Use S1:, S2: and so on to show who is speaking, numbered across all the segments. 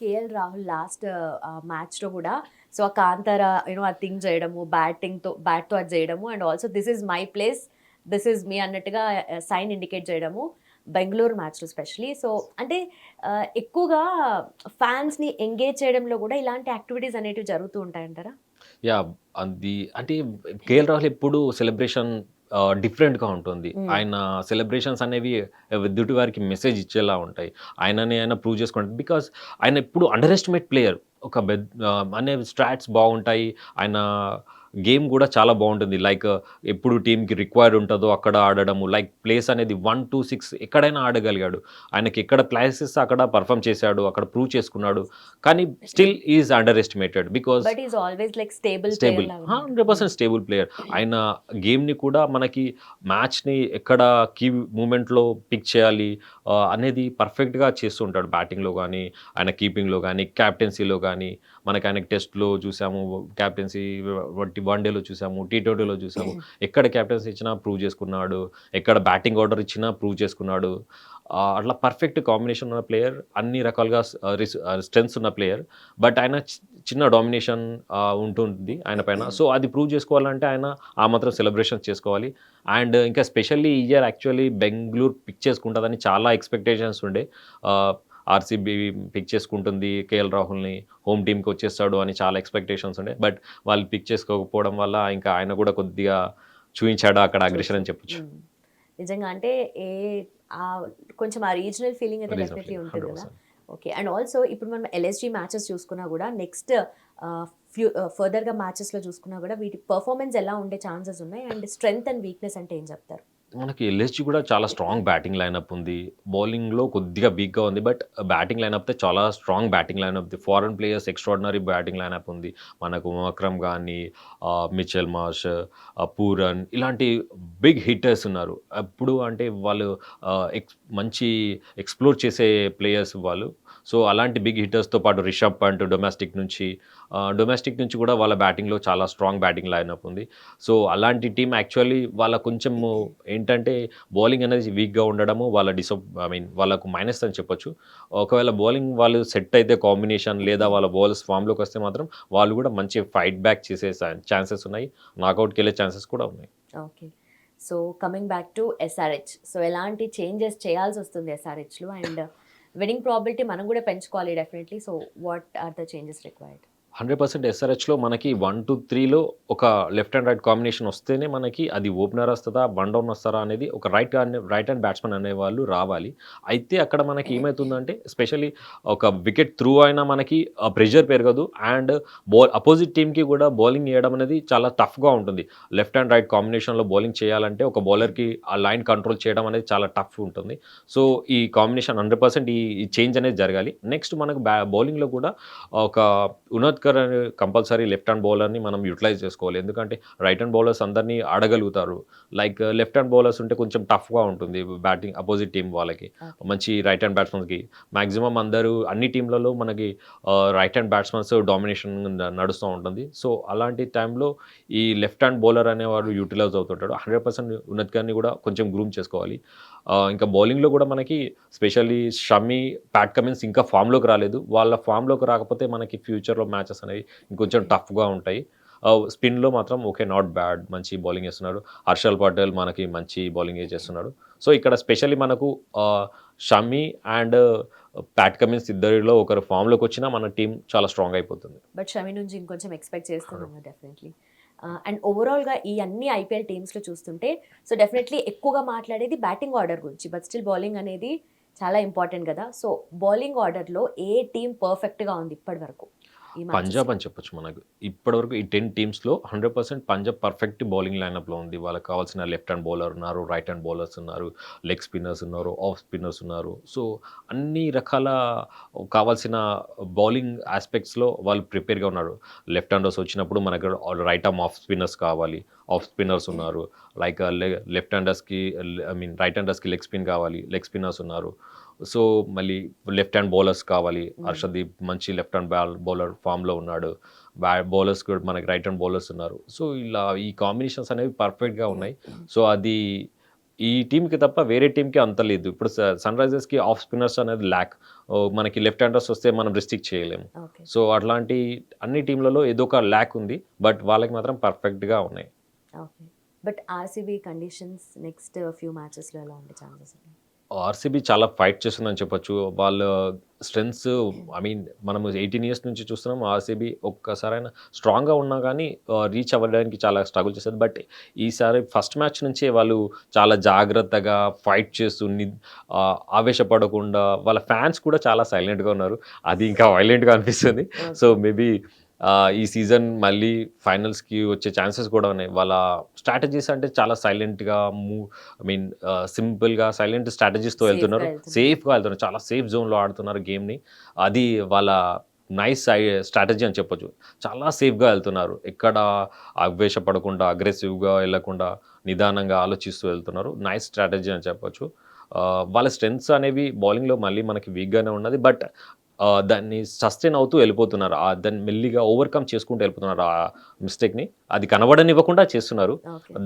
S1: KL Rahul last మ్యాచ్లో కూడా. So ఆ కాంతార యూనో ఆ థింగ్ చేయడము బ్యాటింగ్తో బ్యాట్తో అది చేయడము. And also this is my place this is me అన్నట్టుగా సైన్ ఇండికేట్ చేయడము బెంగళూరు మ్యాచ్లో స్పెషలీ సో అంటే ఎక్కువగా ఫ్యాన్స్ని ఎంగేజ్ చేయడంలో కూడా ఇలాంటి యాక్టివిటీస్ అనేటివి జరుగుతూ ఉంటాయంటారా?
S2: యా అది అంటే కేఎల్ రాహుల్ ఎప్పుడు సెలబ్రేషన్ డిఫరెంట్గా ఉంటుంది. ఆయన సెలబ్రేషన్స్ అనేవి ఎదుటి వారికి మెసేజ్ ఇచ్చేలా ఉంటాయి. ఆయనని ఆయన ప్రూవ్ చేసుకుంటారు. బికాస్ ఆయన ఎప్పుడు అండర్ ఎస్టిమేట్ ప్లేయర్. ఒక అనే స్ట్రాట్స్ బాగుంటాయి. ఆయన గేమ్ కూడా చాలా బాగుంటుంది. లైక్ ఎప్పుడు టీంకి రిక్వైర్డ్ ఉంటుందో అక్కడ ఆడడము. లైక్ ప్లేస్ అనేది వన్ టూ సిక్స్ ఎక్కడైనా ఆడగలిగాడు. ఆయనకి ఎక్కడ ప్లేసెస్ అక్కడ పర్ఫామ్ చేశాడు అక్కడ ప్రూవ్ చేసుకున్నాడు. కానీ still is underestimated because
S1: stable
S2: stable hundred percent stable player ఆయన గేమ్ని కూడా మనకి మ్యాచ్ని ఎక్కడ కీ మూమెంట్లో పిక్ చేయాలి అనేది పర్ఫెక్ట్గా చేస్తుంటాడు బ్యాటింగ్లో కానీ ఆయన కీపింగ్లో కానీ క్యాప్టెన్సీలో కానీ మనకి ఆయన టెస్ట్లో చూసాము క్యాప్టెన్సీ వన్డేలో చూసాము టీ ట్వంటీలో చూసాము. ఎక్కడ క్యాప్టెన్సీ ఇచ్చినా ప్రూవ్ చేసుకున్నాడు ఎక్కడ బ్యాటింగ్ ఆర్డర్ ఇచ్చినా ప్రూవ్ చేసుకున్నాడు. అట్లా పర్ఫెక్ట్ కాంబినేషన్ ఉన్న ప్లేయర్ అన్ని రకాలుగా స్ట్రెంగ్స్ ఉన్న ప్లేయర్ బట్ ఆయన చిన్న డామినేషన్ ఉంటుంది ఆయన పైన. సో అది ప్రూవ్ చేసుకోవాలంటే ఆయన ఆ మాత్రం సెలబ్రేషన్ చేసుకోవాలి. అండ్ ఇంకా స్పెషల్లీ ఈ ఇయర్ యాక్చువల్లీ బెంగళూరు పిక్ చేసుకుంటుందని చాలా ఎక్స్పెక్టేషన్స్ ఉండే. ఆర్సీబీ పిక్ చేసుకుంటుంది కేఎల్ రాహుల్ని హోమ్ టీంకి వచ్చేస్తాడు అని చాలా ఎక్స్పెక్టేషన్స్ ఉండే. బట్ వాళ్ళు పిక్ చేసుకోకపోవడం వల్ల ఇంకా ఆయన కూడా కొద్దిగా చూపించాడు అక్కడ అగ్రెషన్ అని చెప్పొచ్చు.
S1: Mm. నిజంగా అంటే ఏ కొంచెం ఆ రీజనల్ ఫీలింగ్ అయితే డెఫినెట్లీ ఉంటుంది కదా?
S2: 100%.
S1: ఓకే అండ్ ఆల్సో ఇప్పుడు మనం ఎల్ఎస్జీ మ్యాచెస్ చూసుకున్నా కూడా నెక్స్ట్ ఫ్యూ ఫర్దర్గా మ్యాచెస్లో చూసుకున్నా కూడా వీటి పర్ఫార్మెన్స్ ఎలా ఉండే ఛాన్సెస్ ఉన్నాయి? అండ్ స్ట్రెంగ్త్ అండ్ వీక్నెస్ అంటే ఏం చెప్తారు?
S2: మనకి ఎల్ఎస్జి కూడా చాలా స్ట్రాంగ్ బ్యాటింగ్ లైనప్ ఉంది. బౌలింగ్లో కొద్దిగా వీక్గా ఉంది బట్ బ్యాటింగ్ లైనప్ చాలా స్ట్రాంగ్ బ్యాటింగ్ లైనప్ ఉంది foreign players extraordinary batting lineup ఉంది. మనకు మక్రమ్ కానీ మిచెల్ మాష్ పూరన్ ఇలాంటి బిగ్ హిట్టర్స్ ఉన్నారు. అప్పుడు అంటే వాళ్ళు ఎక్స్ మంచి ఎక్స్ప్లోర్ చేసే ప్లేయర్స్ వాళ్ళు. సో అలాంటి బిగ్ హిట్టర్స్తో పాటు రిషబ్ పంట్ డొమెస్టిక్ నుంచి డొమెస్టిక్ నుంచి కూడా వాళ్ళ బ్యాటింగ్లో చాలా స్ట్రాంగ్ బ్యాటింగ్ లైనప్ ఉంది. సో అలాంటి టీం యాక్చువల్లీ వాళ్ళ కొంచెం ఏంటంటే బౌలింగ్ అనేది వీక్గా ఉండడము వాళ్ళ డిసప్ ఐ మీన్ వాళ్ళకు మైనస్ అని చెప్పొచ్చు. ఒకవేళ బౌలింగ్ వాళ్ళు సెట్ అయితే కాంబినేషన్ లేదా వాళ్ళ బౌలర్స్ ఫామ్లోకి వస్తే మాత్రం వాళ్ళు కూడా మంచి ఫైట్ బ్యాక్ చేసే ఛాన్సెస్ ఉన్నాయి. నాకౌట్కి వెళ్ళే ఛాన్సెస్ కూడా ఉన్నాయి.
S1: Okay so coming back to SRH so ఎలాంటి చేంజెస్ చేయాల్సి వస్తుంది ఎస్ఆర్హెచ్లో అండ్ విన్నింగ్ ప్రాబిలిటీ మనం కూడా పెంచుకోవాలి definitely so what are the changes required
S2: hundred percent ఎస్ఆర్హెచ్లో మనకి వన్ టు త్రీలో ఒక లెఫ్ట్ అండ్ రైట్ కాంబినేషన్ వస్తేనే మనకి అది ఓపెనర్ వస్తుందా వన్ డౌన్ వస్తారా అనేది ఒక రైట్ రైట్ హ్యాండ్ బ్యాట్స్మెన్ అనేవాళ్ళు రావాలి. అయితే అక్కడ మనకి ఏమవుతుందంటే స్పెషల్లీ ఒక వికెట్ త్రూ అయినా మనకి ప్రెషర్ పెరగదు అండ్ బౌల్ అపోజిట్ టీమ్కి కూడా బౌలింగ్ వేయడం అనేది చాలా టఫ్గా ఉంటుంది. లెఫ్ట్ అండ్ రైట్ కాంబినేషన్లో బౌలింగ్ చేయాలంటే ఒక బౌలర్కి ఆ లైన్ కంట్రోల్ చేయడం అనేది చాలా టఫ్ ఉంటుంది. సో ఈ కాంబినేషన్ హండ్రెడ్ పర్సెంట్ ఈ చేంజ్ అనేది జరగాలి. నెక్స్ట్ మనకు బ్యా బౌలింగ్లో కూడా ఒక అనే కంపల్సరీ లెఫ్ట్ హ్యాండ్ బౌలర్ని మనం యూటిలైజ్ చేసుకోవాలి. ఎందుకంటే రైట్ హ్యాండ్ బౌలర్స్ అందరినీ ఆడగలుగుతారు. లైక్ లెఫ్ట్ హ్యాండ్ బౌలర్స్ ఉంటే కొంచెం టఫ్గా ఉంటుంది బ్యాటింగ్ అపోజిట్ టీం వాళ్ళకి. మంచి రైట్ హ్యాండ్ బ్యాట్స్మెన్స్కి. మాక్సిమం అందరూ అన్ని టీంలలో మనకి రైట్ హ్యాండ్ బ్యాట్స్మెన్స్ డామినేషన్ నడుస్తూ ఉంటుంది. సో అలాంటి టైంలో ఈ లెఫ్ట్ హ్యాండ్ బౌలర్ అనేవాడు యూటిలైజ్ అవుతుంటాడు. హండ్రెడ్ పర్సెంట్ ఉన్నత్ గారిని కూడా కొంచెం గ్రూమ్ చేసుకోవాలి. ఇంకా బౌలింగ్లో కూడా మనకి స్పెషల్లీ షమి ప్యాట్ కమిన్స్ ఇంకా ఫామ్లోకి రాలేదు. వాళ్ళ ఫామ్లోకి రాకపోతే మనకి ఫ్యూచర్లో మ్యాచెస్ అనేవి ఇంకొంచెం టఫ్గా ఉంటాయి. స్పిన్లో మాత్రం ఓకే నాట్ బ్యాడ్ మంచి బౌలింగ్ చేస్తున్నాడు. హర్షల్ పటేల్ మనకి మంచి బౌలింగ్ చేస్తున్నాడు. సో ఇక్కడ స్పెషల్లీ మనకు షమి అండ్ ప్యాట్ కమిన్స్ ఇద్దరిలో ఒకరు ఫామ్లోకి వచ్చినా మన టీం చాలా స్ట్రాంగ్ అయిపోతుంది.
S1: బట్ షమి నుంచి ఇంకొంచెం ఎక్స్పెక్ట్ చేస్తున్నాము డెఫినెట్లీ. అండ్ ఓవరాల్గా ఈ అన్ని ఐపీఎల్ టీమ్స్లో చూస్తుంటే సో డెఫినెట్లీ ఎక్కువగా మాట్లాడేది బ్యాటింగ్ ఆర్డర్ గురించి బట్ స్టిల్ బౌలింగ్ అనేది చాలా ఇంపార్టెంట్ కదా. సో బౌలింగ్ ఆర్డర్లో ఏ టీం పర్ఫెక్ట్గా ఉంది ఇప్పటి వరకు?
S2: పంజాబ్? అని చెప్పొచ్చు మనకు. ఇప్పటివరకు ఈ ten టీమ్స్లో hundred percent Punjab perfect bowling లైనప్లో ఉంది. వాళ్ళకి కావాల్సిన లెఫ్ట్ హ్యాండ్ బౌలర్ ఉన్నారు రైట్ హ్యాండ్ బౌలర్స్ ఉన్నారు లెగ్ స్పిన్నర్స్ ఉన్నారు ఆఫ్ స్పిన్నర్స్ ఉన్నారు. సో అన్ని రకాల కావాల్సిన బౌలింగ్ ఆస్పెక్ట్స్లో వాళ్ళు ప్రిపేర్గా ఉన్నారు. లెఫ్ట్ హ్యాండర్స్ వచ్చినప్పుడు మనకు రైట్ ఆర్మ్ ఆఫ్ స్పిన్నర్స్ కావాలి ఆఫ్ స్పిన్నర్స్ ఉన్నారు. లైక్ లెఫ్ట్ హ్యాండర్స్కి ఐ మీన్ రైట్ హ్యాండర్స్కి లెగ్ స్పిన్ కావాలి లెగ్ స్పిన్నర్స్ ఉన్నారు. సో మళ్ళీ లెఫ్ట్ హ్యాండ్ బౌలర్స్ కావాలి.
S1: Mm.
S2: హర్షదీప్ మంచి లెఫ్ట్ హ్యాండ్ బాల్ బౌలర్ ఫామ్లో ఉన్నాడు. బ్యా బౌలర్స్ కూడా మనకి రైట్ హ్యాండ్ బౌలర్స్ ఉన్నారు. సో ఇలా ఈ కాంబినేషన్స్ అనేవి పర్ఫెక్ట్గా ఉన్నాయి. సో అది ఈ టీంకి తప్ప వేరే టీంకి అంత లేదు. ఇప్పుడు సన్ రైజర్స్కి ఆఫ్ స్పిన్నర్స్ అనేది ల్యాక్ మనకి లెఫ్ట్ హ్యాండర్స్ వస్తే మనం రిస్ట్రిక్ట్ చేయలేము. సో అట్లాంటి అన్ని టీంలలో ఏదో ఒక ల్యాక్ ఉంది. బట్ వాళ్ళకి మాత్రం పర్ఫెక్ట్గా ఉన్నాయి.
S1: But RCB conditions next few మ్యాచెస్లో ఎలా ఉండే ఛాన్సెస్ ఉన్నాయి
S2: ఆర్సీబీ చాలా ఫైట్ చేస్తుందని చెప్పొచ్చు. వాళ్ళ స్ట్రెంగ్స్ ఐ మీన్ మనము ఎయిటీన్ ఇయర్స్ నుంచి చూస్తున్నాం ఆర్సీబీ ఒక్కసారైనా స్ట్రాంగ్గా ఉన్నా కానీ రీచ్ అవ్వడానికి చాలా స్ట్రగుల్ చేస్తుంది. బట్ ఈసారి ఫస్ట్ మ్యాచ్ నుంచే వాళ్ళు చాలా జాగ్రత్తగా ఫైట్ చేస్తూ ఆవేశపడకుండా వాళ్ళ ఫ్యాన్స్ కూడా చాలా సైలెంట్గా ఉన్నారు. అది ఇంకా వైలెంట్గా అనిపిస్తుంది. సో మేబీ ఈ సీజన్ మళ్ళీ ఫైనల్స్కి వచ్చే ఛాన్సెస్ కూడా ఉన్నాయి. వాళ్ళ స్ట్రాటజీస్ అంటే చాలా సైలెంట్గా మూ ఐ మీన్ సింపుల్గా సైలెంట్ స్ట్రాటజీస్తో వెళ్తున్నారు. సేఫ్గా వెళ్తున్నారు. చాలా సేఫ్ జోన్లో ఆడుతున్నారు గేమ్ని. అది వాళ్ళ నైస్ స్ట్రాటజీ అని చెప్పొచ్చు. చాలా సేఫ్గా వెళ్తున్నారు. ఎక్కడ ఆవేశపడకుండా అగ్రెసివ్గా వెళ్ళకుండా నిదానంగా ఆలోచిస్తూ వెళ్తున్నారు. నైస్ స్ట్రాటజీ అని చెప్పొచ్చు. వాళ్ళ స్ట్రెంగ్స్ అనేవి బౌలింగ్లో మళ్ళీ మనకి వీక్గానే ఉన్నది. బట్ దాన్ని సస్టైన్ అవుతూ వెళ్ళిపోతున్నారు. ఆ దాన్ని మెల్లిగా ఓవర్కమ్ చేసుకుంటూ వెళ్ళిపోతున్నారు ఆ మిస్టేక్ని అది కనబడనివ్వకుండా చేస్తున్నారు.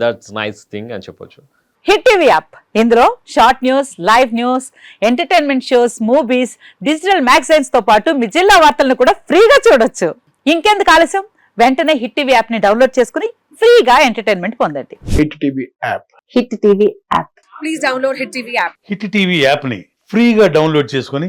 S2: దట్స్ నైస్ థింగ్ అని చెప్పొచ్చు.
S3: హిట్ టీవీ యాప్ ఇందులో short news live news entertainment shows movies digital మ్యాగజైన్స్తో పాటు మీ జిల్లా వార్తలను కూడా ఫ్రీగా చూడొచ్చు. ఇంకెందుకు ఆలస్యం? వెంటనే హిట్ టీవీ యాప్ని డౌన్లోడ్ చేసుకుని ఫ్రీగా ఎంటర్టైన్మెంట్ పొందండి.
S4: Hit TV app
S3: hit TV app
S5: please download Hit TV app.
S6: Hit TV యాప్ని ఫ్రీగా డౌన్లోడ్ చేసుకొని